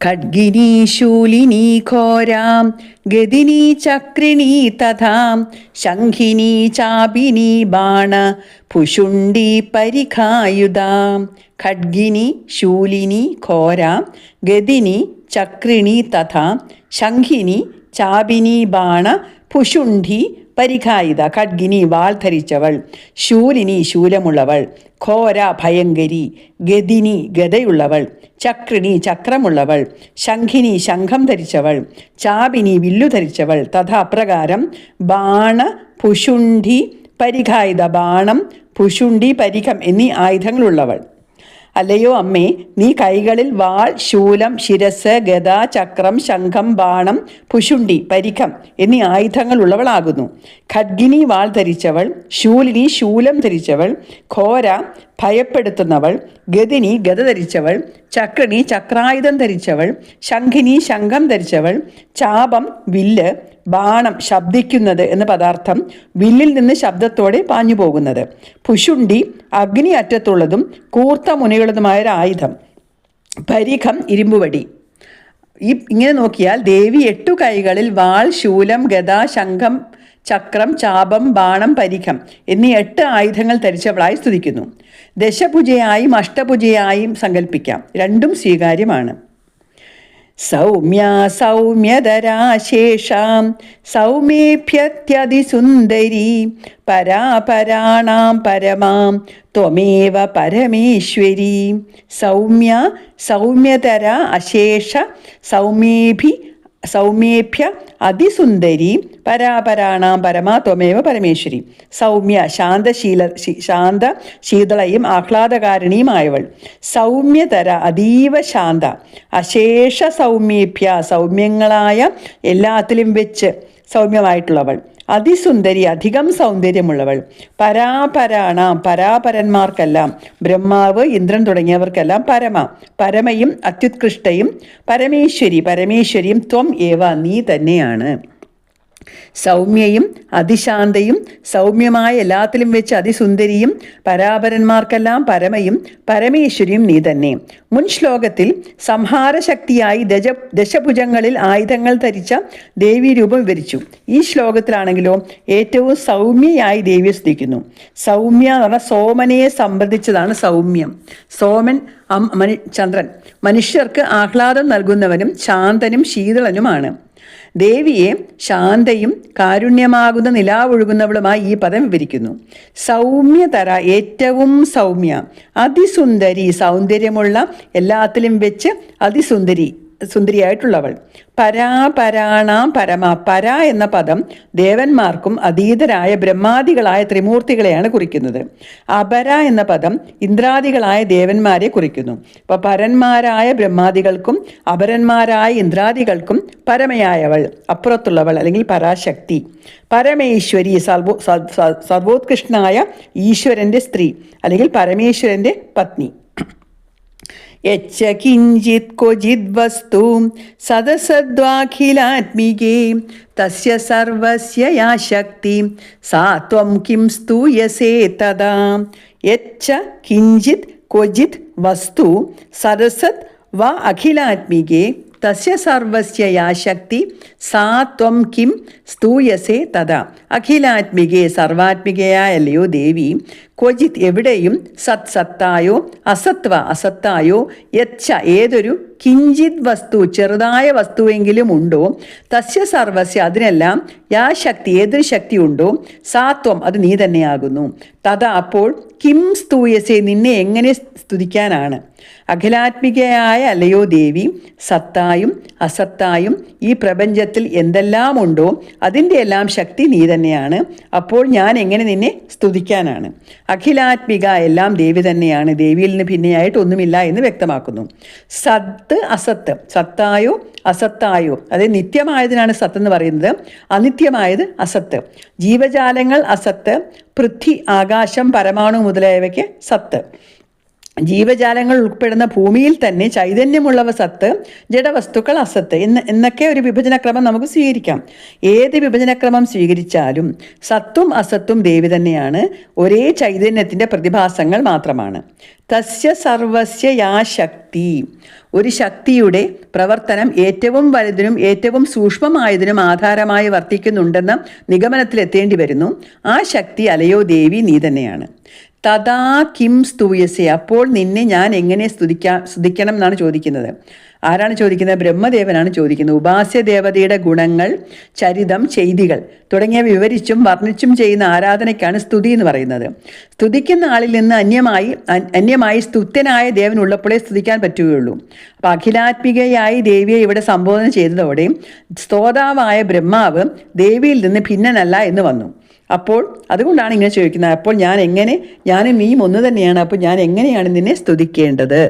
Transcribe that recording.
खड्गिनी शूलिनी घोरां गदिनी चक्रिणी तथा शङ्खिनी चापिनी बाण फुशुण्डी परिखायुधां खड्गिनी शूलिनी घोरां गदिनी ചക്രിണി തഥ ശംഖിനി ചാപിനി ബാണ പുഷുണ്ഠി പരിഖായിത ഖഡ്ഗിനി വാൾ ധരിച്ചവൾ ശൂലിനി ശൂലമുള്ളവൾ ഘോര ഭയങ്കരി ഗതിനി ഗതയുള്ളവൾ ചക്രിണി ചക്രമുള്ളവൾ ശംഖിനി ശംഖം ധരിച്ചവൾ ചാപിനി വില്ലു ധരിച്ചവൾ തഥാ അപ്രകാരം ബാണ പുഷുണ്ഠി പരിഘായുധ ബാണം പുഷുണ്ഠി പരിഖം എന്നീ ആയുധങ്ങളുള്ളവൾ. അല്ലയോ അമ്മേ നീ കൈകളിൽ വാൾ ശൂലം ശിരസ് ഗദ ചക്രം ശംഖം ബാണം പുഷുണ്ടി പരിഖം എന്നീ ആയുധങ്ങൾ ഉള്ളവളാകുന്നു. ഖഡ്ഗിനി വാൾ ധരിച്ചവൾ ശൂലിനി ശൂലം ധരിച്ചവൾ ഘോര ഭയപ്പെടുത്തുന്നവൾ ഗതിനി ഗത ധരിച്ചവൾ ചക്രണി ചക്രായുധം ധരിച്ചവൾ ശംഖിനി ശംഖം ധരിച്ചവൾ ചാപം വില്ല് ബാണം ശബ്ദിക്കുന്നത് എന്ന പദാർത്ഥം വില്ലിൽ നിന്ന് ശബ്ദത്തോടെ പാഞ്ഞു പോകുന്നത്. പുഷുണ്ടി അഗ്നി അറ്റത്തുള്ളതും കൂർത്ത മുനയുള്ളതുമായ ഒരു ആയുധം. പരിഖം ഇരുമ്പുവടി. ഈ ഇങ്ങനെ നോക്കിയാൽ ദേവി എട്ടു കൈകളിൽ വാൾ ശൂലം ഗദ ശംഖം ചക്രം ചാപം ബാണം പരിഖം എന്നീ എട്ട് ആയുധങ്ങൾ ധരിച്ചവളായി സ്തുതിക്കുന്നു. ദശഭുജയായും അഷ്ടഭുജയായും സങ്കല്പിക്കാം രണ്ടും സ്വീകാര്യമാണ്. സൗമ്യ സൗമ്യതരാശേഷാം. സൗമ്യേഭ്യത്യതിസുന്ദരി പരാപരാണാം പരമാം. ത്വമേവ പരമേശ്വരീ. സൗമ്യ സൗമ്യതര അശേഷ സൗമ്യേഭി സൗമ്യേഭ്യ അതിസുന്ദരി പരാപരാണാം പരമാ ത്വമേവ പരമേശ്വരി. സൗമ്യ ശാന്തശീല ശാന്ത ശീതളയും ആഹ്ലാദകാരിണിയുമായവൾ. സൗമ്യതര അതീവ ശാന്ത. അശേഷ സൗമ്യേഭ്യ സൗമ്യങ്ങളായ എല്ലാത്തിലും വെച്ച് സൗമ്യമായിട്ടുള്ളവൾ. അതിസുന്ദരി അധികം സൗന്ദര്യമുള്ളവൾ. പരാപരാണ പരാപരന്മാർക്കെല്ലാം. ബ്രഹ്മാവ് ഇന്ദ്രൻ തുടങ്ങിയവർക്കെല്ലാം പരമ. പരമയും അത്യുത്കൃഷ്ടയും പരമേശ്വരി പരമേശ്വരിയും ത്വം ഏവ നീ തന്നെയാണ്. സൗമ്യയും അതിശാന്തയും സൗമ്യമായ എല്ലാത്തിലും വെച്ച് അതിസുന്ദരിയും പരാപരന്മാർക്കെല്ലാം പരമയും പരമേശ്വരിയും നീ തന്നെ. മുൻ ശ്ലോകത്തിൽ സംഹാരശക്തിയായി ദജ ദശഭുജങ്ങളിൽ ആയുധങ്ങൾ ധരിച്ച ദേവീരൂപം വിവരിച്ചു. ഈ ശ്ലോകത്തിലാണെങ്കിലോ ഏറ്റവും സൗമ്യയായി ദേവിയെ സ്തുതിക്കുന്നു. സൗമ്യ എന്ന് പറഞ്ഞാൽ സോമനയെ സംബന്ധിച്ചതാണ് സൗമ്യം. സോമൻ ചന്ദ്രൻ. മനുഷ്യർക്ക് ആഹ്ലാദം നൽകുന്നവനും ശാന്തനും ശീതളനുമാണ്. ദേവിയെ ശാന്തയും കാരുണ്യമാകുന്ന നിലാവൊഴുകുന്നവളുമായി ഈ പദം വിവരിക്കുന്നു. സൗമ്യതര ഏറ്റവും സൗമ്യ അതിസുന്ദരി സൗന്ദര്യമുള്ള എല്ലാത്തിലും വെച്ച് അതിസുന്ദരി സുന്ദരിയായിട്ടുള്ളവൾ. പരാപരാണാം പരമ പര എന്ന പദം ദേവന്മാർക്കും അതീതരായ ബ്രഹ്മാദികളായ ത്രിമൂർത്തികളെയാണ് കുറിക്കുന്നത്. അപര എന്ന പദം ഇന്ദ്രാദികളായ ദേവന്മാരെ കുറിക്കുന്നു. അപ്പോൾ പരന്മാരായ ബ്രഹ്മാദികൾക്കും അപരന്മാരായ ഇന്ദ്രാദികൾക്കും പരമയായവൾ അപ്പുറത്തുള്ളവൾ അല്ലെങ്കിൽ പരാശക്തി. പരമേശ്വരി സർവോ സർവോത്കൃഷ്ണനായ ഈശ്വരന്റെ സ്ത്രീ അല്ലെങ്കിൽ പരമേശ്വരന്റെ പത്നി. യച്ച കിഞ്ചിത് ക്വചിത് വസ്തു സദസദ്വാഖിലാത്മികേ തസ്യ സർവസ്യ യാ ശക്തി സാ ത്വം കിം സ്തൂയസേ തദാ യച്ച കിഞ്ചിത് ക്വചിത് വസ്തു സദസത് വ അഖിലാത്മികേ തസ്യ സർവസ്യ യാ ശക്തി സാ ത്വം കിം സ്തൂയസേ തഥാ അഖിലാത്മികേ സർവാത്മികയായല്ലയോ ദേവി ക്വചിത് എവിടെയും സത് സത്തായോ അസത്വ അസത്തായോ യച്ഛ ഏതൊരു കിഞ്ചിത് വസ്തു ചെറുതായ വസ്തുവെങ്കിലും ഉണ്ടോ? തസ്യ സർവസ്യ അതിനെല്ലാം യാ ശക്തി ഏതൊരു ശക്തി ഉണ്ടോ? സാത്വം അത് നീ തന്നെയാകുന്നു. തഥ അപ്പോൾ കിം സ്തൂയസെ നിന്നെ എങ്ങനെ സ്തുതിക്കാനാണ്? അഖിലാത്മികയായ അലയോ ദേവി സത്തായും അസത്തായും ഈ പ്രപഞ്ചത്തിൽ എന്തെല്ലാം ഉണ്ടോ? അതിന്റെ എല്ലാം ശക്തി നീ തന്നെയാണ്. അപ്പോൾ ഞാൻ എങ്ങനെ നിന്നെ സ്തുതിക്കാനാണ്? അഖിലാത്മിക എല്ലാം ദേവി തന്നെയാണ്. ദേവിയിൽ നിന്ന് ഭിന്നയായിട്ട് ഒന്നുമില്ല എന്ന് വ്യക്തമാക്കുന്നു. സത്ത് അസത്ത്. സത്തായോ അസത്തായോ. അതായത് നിത്യമായതിനാണ് സത്ത് എന്ന് പറയുന്നത്. അനിത്യമായത് അസത്ത്. ജീവജാലങ്ങൾ അസത്ത്. പൃഥ്വി ആകാശം പരമാണു മുതലായവയ്ക്ക് സത്ത്. ജീവജാലങ്ങൾ ഉൾപ്പെടുന്ന ഭൂമിയിൽ തന്നെ ചൈതന്യമുള്ളവ സത്ത് ജഡവസ്തുക്കൾ അസത്ത് എന്ന് എന്നൊക്കെ ഒരു വിഭജനക്രമം നമുക്ക് സ്വീകരിക്കാം. ഏത് വിഭജനക്രമം സ്വീകരിച്ചാലും സത്തും അസത്തും ദേവി തന്നെയാണ്. ഒരേ ചൈതന്യത്തിന്റെ പ്രതിഭാസങ്ങൾ മാത്രമാണ്. തസ്യ സർവസ്യ യാ ശക്തി. ഒരു ശക്തിയുടെ പ്രവർത്തനം ഏറ്റവും വലുതിനും ഏറ്റവും സൂക്ഷ്മമായതിനും ആധാരമായി വർത്തിക്കുന്നുണ്ടെന്ന നിഗമനത്തിലെത്തേണ്ടി വരുന്നു. ആ ശക്തി അലയോ ദേവി നീ തന്നെയാണ്. തഥാ കിം സ്തൂയസെ അപ്പോൾ നിന്നെ ഞാൻ എങ്ങനെ സ്തുതിക്കാ സ്തുതിക്കണം എന്നാണ് ചോദിക്കുന്നത്. ആരാണ് ചോദിക്കുന്നത്? ബ്രഹ്മദേവനാണ് ചോദിക്കുന്നത്. ഉപാസ്യ ദേവതയുടെ ഗുണങ്ങൾ ചരിതം ചെയ്തികൾ തുടങ്ങിയ വിവരിച്ചും വർണിച്ചും ചെയ്യുന്ന ആരാധനയ്ക്കാണ് സ്തുതി എന്ന് പറയുന്നത്. സ്തുതിക്കുന്ന ആളിൽ നിന്ന് അന്യമായി അന്യമായി സ്തുത്യനായ ദേവൻ ഉള്ളപ്പോഴേ സ്തുതിക്കാൻ പറ്റുകയുള്ളൂ. അപ്പം അഖിലാത്മികയായി ദേവിയെ ഇവിടെ സംബോധന ചെയ്തതോടെ സ്തോതാവായ ബ്രഹ്മാവ് ദേവിയിൽ നിന്ന് ഭിന്നനല്ല എന്ന് വന്നു. അപ്പോൾ അതുകൊണ്ടാണ് ഇങ്ങനെ ചോദിക്കുന്നത്. അപ്പോൾ ഞാൻ എങ്ങനെ ഞാനും നീയും ഒന്ന് തന്നെയാണ്. അപ്പോൾ ഞാൻ എങ്ങനെയാണ് നിന്നെ സ്തുതിക്കേണ്ടത്?